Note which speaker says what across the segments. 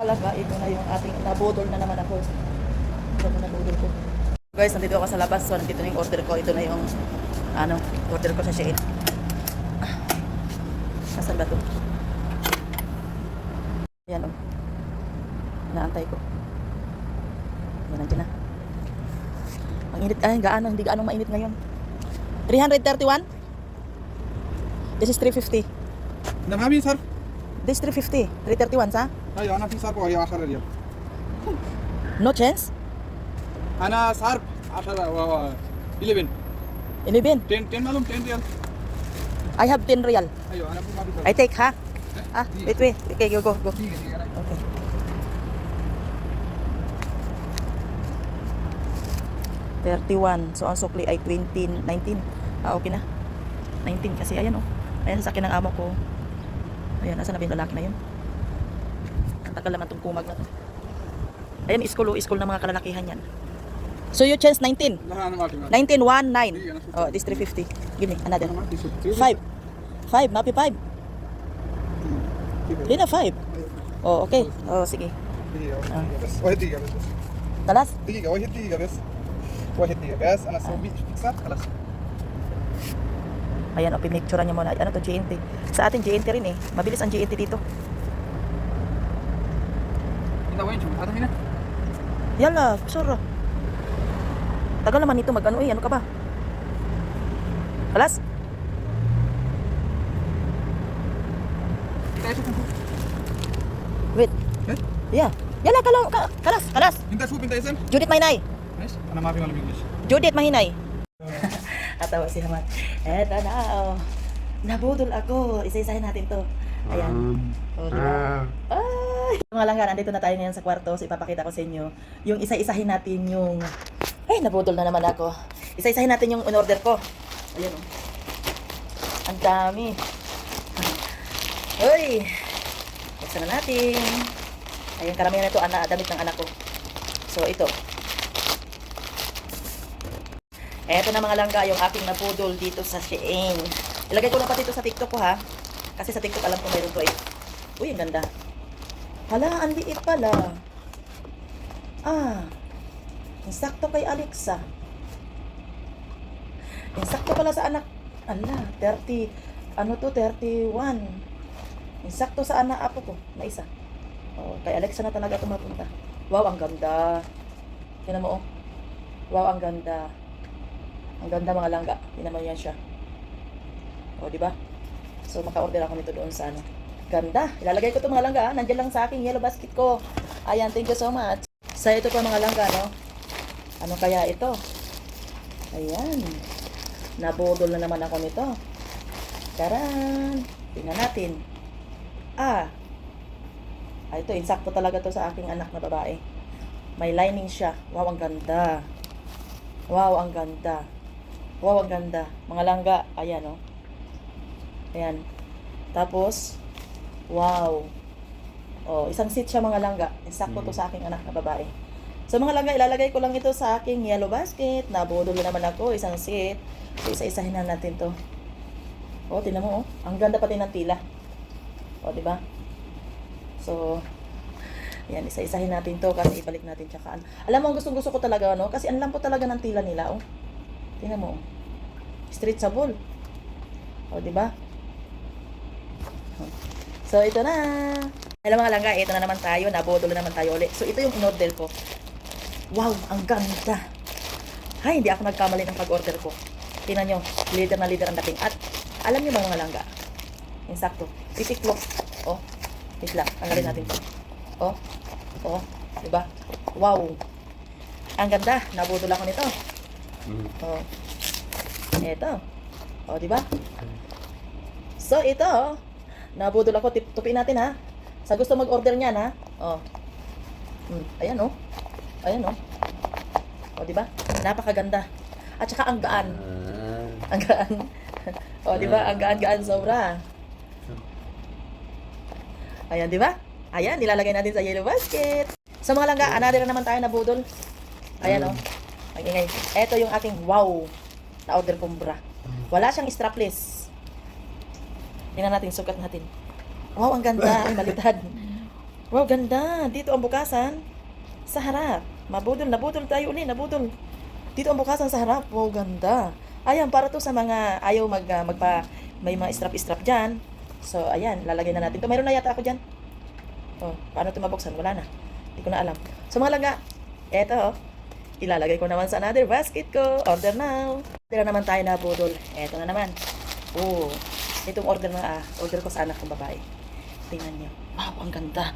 Speaker 1: Talaga, ito na yung ating nabudol na naman ako. Ito na nabudol ko. Guys, nandito ako sa labas. So, nandito na yung order ko. Ito na yung, ano, order ko sa Shein. Nasaan ba ito? Ayan, oh. Inaantay ko. Ayan, nandiyan na. Ang init, ay, gaano, hindi gaano mainit ngayon. 331? This is 350.
Speaker 2: Namami, sir.
Speaker 1: This is 350. 331, sa?
Speaker 2: ايوه انا في صرف وهي 10 ريال
Speaker 1: No chance?
Speaker 2: انا صرف 10 و 11
Speaker 1: 11.
Speaker 2: 10 10 مالهم 10 ريال
Speaker 1: I have 10 real.
Speaker 2: ايوه انا في ما في
Speaker 1: I take, ha? Ah, wait, wait. Okay, go, go, go.
Speaker 2: دقيقه دقيقه
Speaker 1: Okay. Thirty-one. So, ang sukli ay 20, 19. Ah, okay na. 19 kasi. Ayan, oh. Ayan, sa akin ng amo ko. Ayan, nasa na ba yung lalaki na yun? Ang tagal naman itong kumag na to. Ayan, school, oh, school ng mga kalalakihan yan. So you chance 19? 19, 1, 9. Oh, this 350. Give me another. 5. 5, napi 5. Hindi na 5. Oh, okay. Oh, sige.
Speaker 2: Vad heter diga ves? Talas? Diga,
Speaker 1: vad
Speaker 2: heter diga ves? Vad heter diga ves? Annars så vi fixar. Talas.
Speaker 1: Ayan, o, pinicturean niyo muna. Ano to, GNT? Sa atin, GNT rin eh. Mabilis ang GNT dito.
Speaker 2: Kita ko yun, Atahin na.
Speaker 1: Yan la, sure. Tagal naman ito mag-ano eh. Ano ka ba? Alas?
Speaker 2: Kita ito,
Speaker 1: Wait.
Speaker 2: Eh?
Speaker 1: Yeah. Yan la, kalong, ka, kalas, kalas.
Speaker 2: Hinta, swooping tayo, Sam.
Speaker 1: Judith Mahinay.
Speaker 2: Nice. Ano mapi malamig
Speaker 1: Judith Mahinay. Natawa si Hamad. Eto na, oh. Nabudol ako. Isa-isahin natin to. Ayan. Oh, di ba? Ay! Mga langga, nandito na tayo ngayon sa kwarto. So, ipapakita ko sa inyo. Yung isa-isahin natin yung... Ay, nabudol na naman ako. Isa-isahin natin yung in-order ko. Ayan, oh. Ang dami. Uy! Buksan na natin. Ayan, karamihan na ito, ana, damit ng anak ko. So, ito. Eto na mga langga, yung aking napudol dito sa Shein. Ilagay ko na pati ito sa TikTok ko ha. Kasi sa TikTok alam ko mayroon to eh. Uy, ang ganda. Hala, ang liit pala. Ah, insakto kay Alexa. Insakto pala sa anak. Ala, 30, ano to, 31. Insakto sa anak apo ko, na isa. Oh, kay Alexa na talaga ito mapunta. Wow, ang ganda. Tingnan mo oh. Wow, ang ganda. Ang ganda mga langga. Tingnan mo yan siya. O, di ba? So, maka-order ako nito doon sa ano. Ganda. Ilalagay ko to mga langga. ah. Nandiyan lang sa aking yellow basket ko. Ayan, thank you so much. Sa ito pa mga langga, no? Ano kaya ito? Ayan. Nabudol na naman ako nito. Taran! Tingnan natin. Ah. Ah, ito, insakto talaga to sa aking anak na babae. May lining siya. Wow, ang ganda. Wow, ang ganda. Wow, ang ganda. Mga langga. Ayan, oh. Ayan. Tapos, wow. Oh, isang seat siya mga langga. Insakto to sa aking anak na babae. So mga langga, ilalagay ko lang ito sa aking yellow basket. Nabudol na naman ako, isang seat. So, isa-isahin na natin to. Oh, tingnan mo, oh. Ang ganda pati ng tila. Oh, di ba? So, yan, isa-isahin natin to kasi ibalik natin tsaka. an- Alam mo, ang gustong gusto ko talaga, no? Kasi ang lampo talaga ng tila nila, oh. Tingnan mo, oh. Stretchable. O, di ba? So, ito na. Alam mga langga, ito na naman tayo. Nabodol na naman tayo ulit. So, ito yung in-order ko. Wow, ang ganda. Ay, hindi ako nagkamali ng pag-order ko. Tingnan nyo, leader na leader ang dating. At, alam nyo ba mga langga? Insakto. Titiklop. Oh, wait lang. Tanggalin natin to. Oh, oh, di ba? Wow. Ang ganda. Nabudol ako nito. Oh. Ito. Oh, di ba? So, ito. oh. Nabudol ako. Tip- Tupin natin, ha? Sa gusto mag-order niyan, ha? Oh. Hmm. Ayan, oh. Ayan, oh. Oh, di ba? Napakaganda. At saka ang gaan. Ang gaan. oh, di ba? Ang gaan-gaan sobra. Ayan, di ba? Ayan, nilalagay natin sa yellow basket. Sa mga langga, another na naman tayo na budol. Ayan, oh. Magingay. Ito yung aking wow na order kong bra. Wala siyang strapless. Tingnan natin, sukat natin. Wow, ang ganda. Ay, malitad. Wow, ganda. Dito ang bukasan. Sa harap. Mabudol, nabudol tayo uli, nabudol. Dito ang bukasan sa harap. Wow, ganda. Ayan, para to sa mga ayaw mag, ah, magpa, may mga strap-strap dyan. So, ayan, lalagay na natin to. Mayroon na yata ako dyan. Oh, paano ito mabuksan? Wala na. Hindi ko na alam. So, mga langga, eto, oh. Ilalagay ko naman sa another basket ko. Order now. Na naman tayo na budol. Eto na naman. Oh, itong order na, ah, order ko sa anak kong babae. Tingnan niyo. Wow, ang ganda.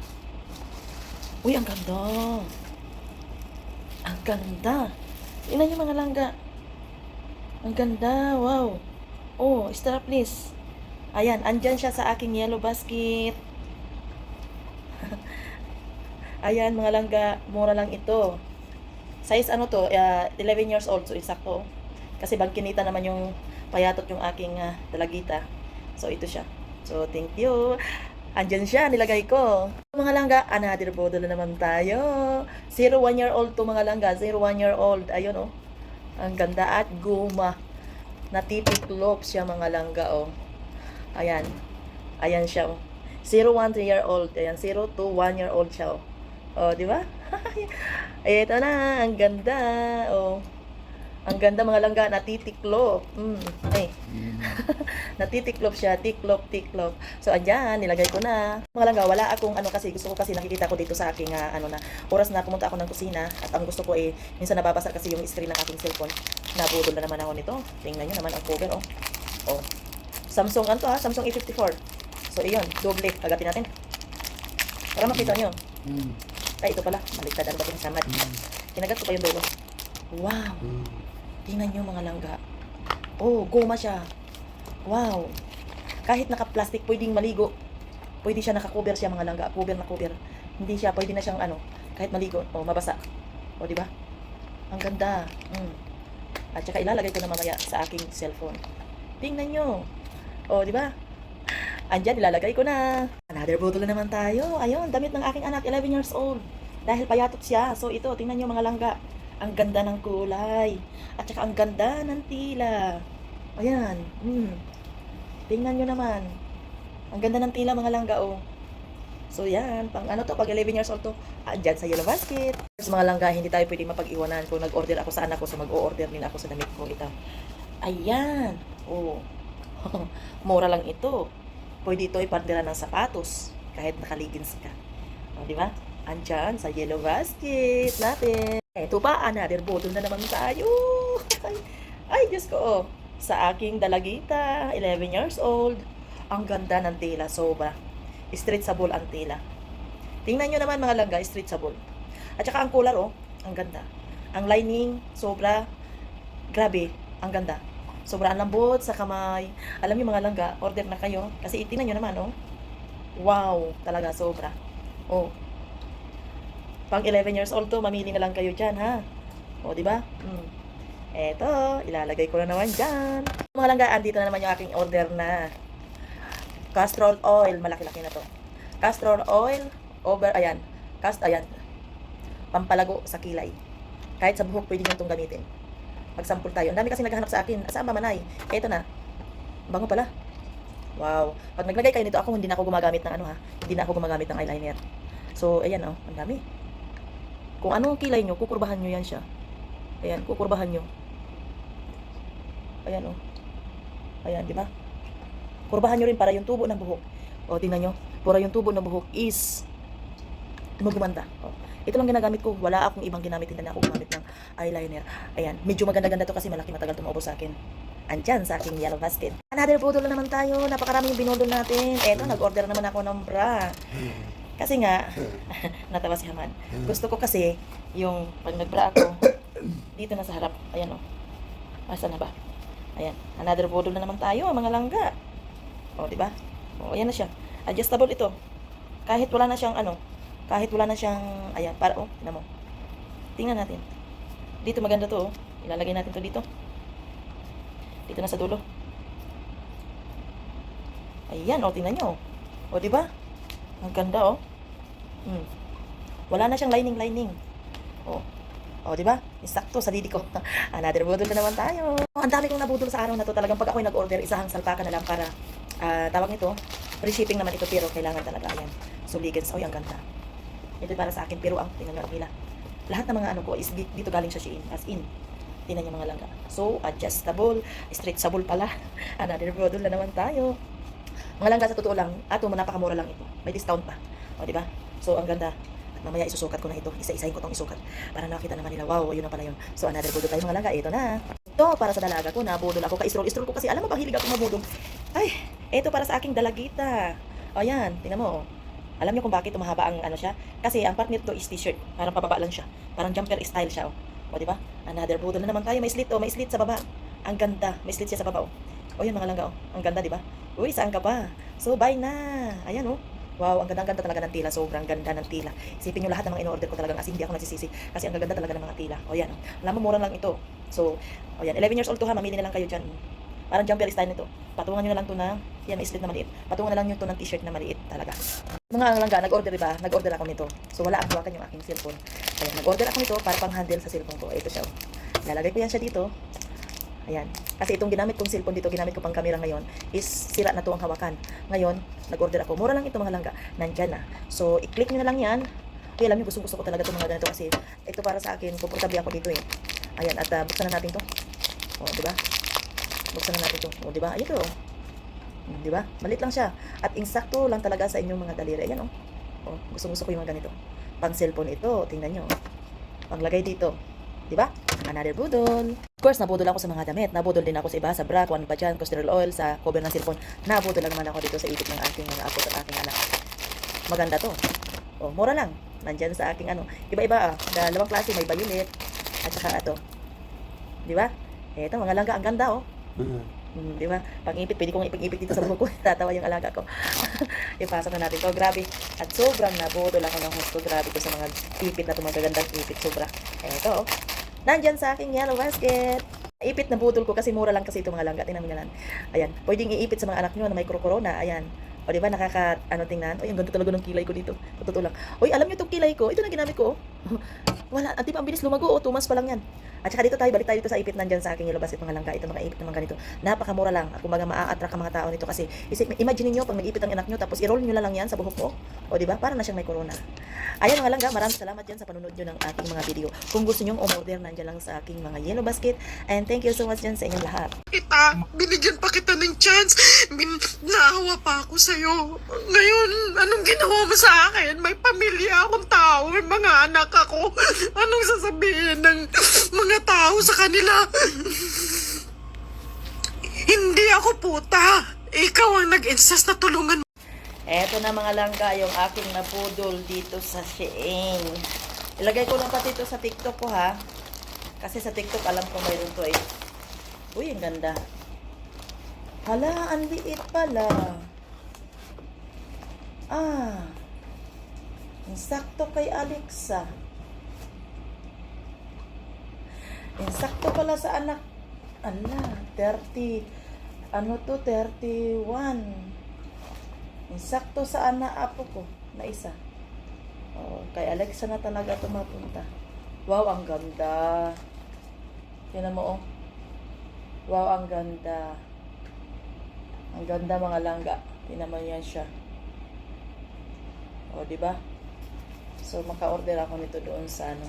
Speaker 1: Uy, ang ganda. Ang ganda. Tingnan niyo mga langga. Ang ganda. Wow. Oh, strap please. Ayan, andyan siya sa aking yellow basket. Ayan, mga langga. Mura lang ito. Size ano to? Uh, 11 years old. So, insakto. Kasi bangkinita naman yung payatot yung aking ah, dalagita. So, ito siya. So, thank you. Andyan siya, nilagay ko. Mga langga, another bodol na naman tayo. 0 1 year old to mga langga. 0 1 year old. Ayun oh. Ang ganda at guma. Natitiklop siya mga langga oh. Ayan. Ayan siya oh. 0 1 3 year old. Ayan 0 to 1 year old siya oh. Oh, di ba? Ito na, ang ganda. Oh. Ang ganda mga langga, natitiklop. Mm. Ay. natitiklop siya, tiklop, tiklop. So, andyan, nilagay ko na. Mga langga, wala akong ano kasi, gusto ko kasi nakikita ko dito sa aking ah, ano na, oras na pumunta ako ng kusina at ang gusto ko eh, minsan nababasa kasi yung screen ng aking cellphone. Nabudol na naman ako nito. Tingnan nyo naman ang cover, oh. Oh. Samsung, ano to ha? Samsung A54. So, iyon, doble. Agatin natin. Para makita nyo.
Speaker 2: Mm.
Speaker 1: Ay, ito pala. Baliktad. Ano ba itong samad? Kinagat ko pa yung dulo. Wow. Tingnan nyo mga langga. Oh, goma siya. Wow. Kahit naka-plastic, pwedeng maligo. Pwede siya naka-cover siya mga langga. Cover na cover. Hindi siya, pwede na siyang ano, kahit maligo. Oh, mabasa. Oh, di ba? Ang ganda. Mm. At saka ilalagay ko na mamaya sa aking cellphone. Tingnan nyo. Oh, di ba? Andyan, ilalagay ko na. Another bottle na naman tayo. Ayun, damit ng aking anak, 11 years old. Dahil payatot siya. So, ito, tingnan nyo mga langga. Ang ganda ng kulay. At saka ang ganda ng tila. Ayan. Hmm. Tingnan nyo naman. Ang ganda ng tila mga langga, oh. So, yan. Pang ano to, pag 11 years old to, andyan sa yellow basket. Sa mga langga, hindi tayo pwede mapag-iwanan. Kung nag-order ako sa anak ko, so mag-o-order din ako sa damit ko. Ito. Ayan. Oh. Mura lang ito. Pwede ito ipandira ng sapatos kahit nakaligins ka. O, di ba? Andyan sa yellow basket natin. Ito pa, another bottle na naman tayo. Ay, ay, Diyos ko, oh. Sa aking dalagita, 11 years old. Ang ganda ng tela, sobra. Street sabol ang tela. Tingnan nyo naman mga langga, street sabol. At saka ang collar, oh, ang ganda. Ang lining, sobra. Grabe, ang ganda. Sobrang lambot sa kamay. Alam niyo mga langga, order na kayo. Kasi itinan nyo naman, oh. Wow, talaga sobra. Oh. Pang 11 years old to, mamili na lang kayo dyan, ha? O, di ba? Hmm. Eto, ilalagay ko na naman dyan. Mga langga, andito na naman yung aking order na castor oil. Malaki-laki na to. Castor oil, over, ayan. Cast, ayan. Pampalago sa kilay. Kahit sa buhok, pwede nyo itong gamitin. Magsampul tayo. Ang dami kasi naghahanap sa akin. Saan ba manay? Eto na. Bango pala. Wow. Pag naglagay kayo nito, ako hindi na ako gumagamit ng ano ha. Hindi na ako gumagamit ng eyeliner. So, ayan oh. Ang dami. Kung anong kilay nyo, kukurbahan nyo yan siya. Ayan, kukurbahan nyo. Ayan oh. Ayan, di ba? Kurbahan nyo rin para yung tubo ng buhok. O, tingnan nyo. Para yung tubo ng buhok is gumagumanda. O. Ito lang ginagamit ko. Wala akong ibang ginamit. Hindi na ako gumamit ng eyeliner. Ayan. Medyo maganda-ganda to kasi malaki matagal tumaubos sa akin. Andyan sa aking yellow basket. Another photo na naman tayo. Napakarami yung binodol natin. Eto, nag-order naman ako ng bra. Kasi nga, natawa si Hamad. Gusto ko kasi, yung pag nag-bra ako, dito na sa harap. Ayan o. Asa na ba? Ayan. Another photo na naman tayo, mga langga. O, di ba? O, ayan na siya. Adjustable ito. Kahit wala na siyang ano, kahit wala na siyang, ayan, para, oh, tingnan mo. Tingnan natin. Dito maganda to, oh. Ilalagay natin to dito. Dito na sa dulo. Ayan, oh, tingnan nyo. O, di ba? Ang ganda, oh. Hmm. Wala na siyang lining-lining. Oh. O, di ba? Isakto sa didi ko. Another budol na naman tayo. Oh, ang dami kong nabudol sa araw na to. Talagang pag ako'y nag-order, isahang salpaka na lang para, ah, tawag nito, free shipping naman ito, pero kailangan talaga, ayan. Suligans. Oy, ang ganda. Ito para sa akin, pero ang tingnan nyo nila. Lahat ng mga ano ko is di- dito galing sa Shein, as in. Tingnan yung mga langga. So, adjustable, stretchable pala. Another model na naman tayo. Mga langga sa totoo lang, ato napakamura lang ito. May discount pa. O, di ba? So, ang ganda. At mamaya isusukat ko na ito. Isa-isahin ko tong isukat. Para nakita naman nila, wow, yun na pala yun. So, another budol tayo mga langga. Ito na. Ito, para sa dalaga ko, nabudol ako. Ka-stroll-stroll ko kasi, alam mo ba, hilig ako mabudol. Ay, ito para sa aking dalagita. O, yan. Tingnan mo, oh. Alam niyo kung bakit mahaba ang ano siya? Kasi ang part nito is t-shirt. Parang pababa lang siya. Parang jumper style siya, oh. O, di ba? Another budol na naman tayo. May slit, oh. May slit sa baba. Ang ganda. May slit siya sa baba, oh. O, yan mga langga, oh. Ang ganda, di ba? Uy, saan ka pa? So, bye na. Ayan, oh. Wow, ang ganda-ganda talaga ng tila. Sobrang ganda ng tila. Isipin nyo lahat ng mga in-order ko talagang as in, hindi ako nagsisisi. Kasi ang ganda talaga ng mga tila. O yan. oh. Alam mo, mura lang ito. So, o yan. 11 years old to ha. Mamili na lang kayo dyan. Parang jumper style nito. Patungan nyo na lang to na, yan, may slit na maliit. Patungan na lang nyo to ng t-shirt na maliit talaga. Mga langga, nag-order diba? Nag-order ako nito. So, wala ang hawakan yung aking cellphone. Ayan, nag-order ako nito para pang handle sa cellphone ko. Ito siya. oh. Lalagay ko yan siya dito. Ayan. Kasi itong ginamit kong cellphone dito, ginamit ko pang camera ngayon, is sira na to ang hawakan. Ngayon, nag-order ako. Mura lang ito mga langga. Nandyan na. So, i-click nyo na lang yan. Ay, alam nyo, gusto, gusto ko talaga itong mga ganito kasi ito para sa akin, komportable ako dito eh. Ayan, at uh, buksan na natin to. O, di ba? Buksan na natin to. O, di ba? Ayun to. Hmm, Di ba? Malit lang siya. At insakto lang talaga sa inyong mga daliri. Ayan, oh. O, gusto, gusto ko yung mga ganito. Pang cellphone ito, tingnan nyo. Panglagay dito. Di ba? Another budol. Of course, nabudol ako sa mga damit. Nabudol din ako sa iba, sa bra, kung ano pa dyan, castor oil, sa cover ng cellphone. Nabudol lang naman ako dito sa ipit ng aking mga apo at aking anak. Maganda to. Oh, mura lang. Nandyan sa aking ano. Iba-iba ah. Dalawang klase, may violet. At saka ito. Di ba? Eto, mga langga, ang ganda oh. Hmm, di ba? Pang-ipit, pwede kong ipag-ipit dito sa buhok ko. Tatawa yung alaga ko. Ipasok na natin to. Grabe. At sobrang nabudol ako ng gusto. Grabe ko sa mga ipit na tumagagandang ipit. Sobra. Eto, oh. Nandyan sa aking yellow basket. Ipit na budol ko kasi mura lang kasi ito mga langga. Tingnan mo yan. Ayan. Pwedeng iipit sa mga anak nyo na may corona. Ayan. O di ba nakaka ano tingnan? Oy, ang ganda talaga ng kilay ko dito. Totoo lang. Oy, alam niyo itong kilay ko? Ito na ginamit ko. Wala, at di pa ang bilis lumago. Oh, two months pa lang yan. At saka dito tayo, balik tayo dito sa ipit nandyan sa aking yellow basket mga langga. Ito mga ipit naman ganito. Napakamura lang. At kumbaga maa-attract ang mga tao nito kasi isip, imagine niyo pag nag-ipit ang anak niyo tapos i-roll niyo na lang yan sa buhok mo. O di ba? Para na siyang may corona. Ayan mga langga, maraming salamat dyan sa panunod nyo ng aking mga video. Kung gusto nyo umorder, nandyan lang sa aking mga yellow basket. And thank you so much dyan sa inyong lahat.
Speaker 3: kita, binigyan pa kita ng chance. Bin, naawa pa ako sa'yo. Ngayon, anong ginawa mo sa akin? May pamilya akong tao, may mga anak ako. Anong sasabihin ng mga tao sa kanila? Hindi ako puta. Ikaw ang nag-insist na tulungan
Speaker 1: Eto na mga langga, yung aking napudol dito sa Shein. Ilagay ko lang pati ito sa TikTok ko ha. Kasi sa TikTok alam ko mayroon to eh. Uy, ang ganda. Hala, ang liit pala. Ah. Sakto kay Alexa. Ang sakto pala sa anak. Ala, 30. Ano to? 31. Sakto sa ana apo ko na isa. Oh, kay Alexa na talaga ito mapunta. Wow, ang ganda. Tingnan mo oh. Wow, ang ganda. Ang ganda mga langga. Tingnan mo yan siya. Oh, di ba? So, maka-order ako nito doon sa ano.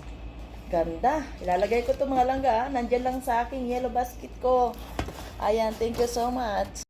Speaker 1: Ganda. Ilalagay ko to mga langga. ah. Nandyan lang sa aking yellow basket ko. Ayan, thank you so much.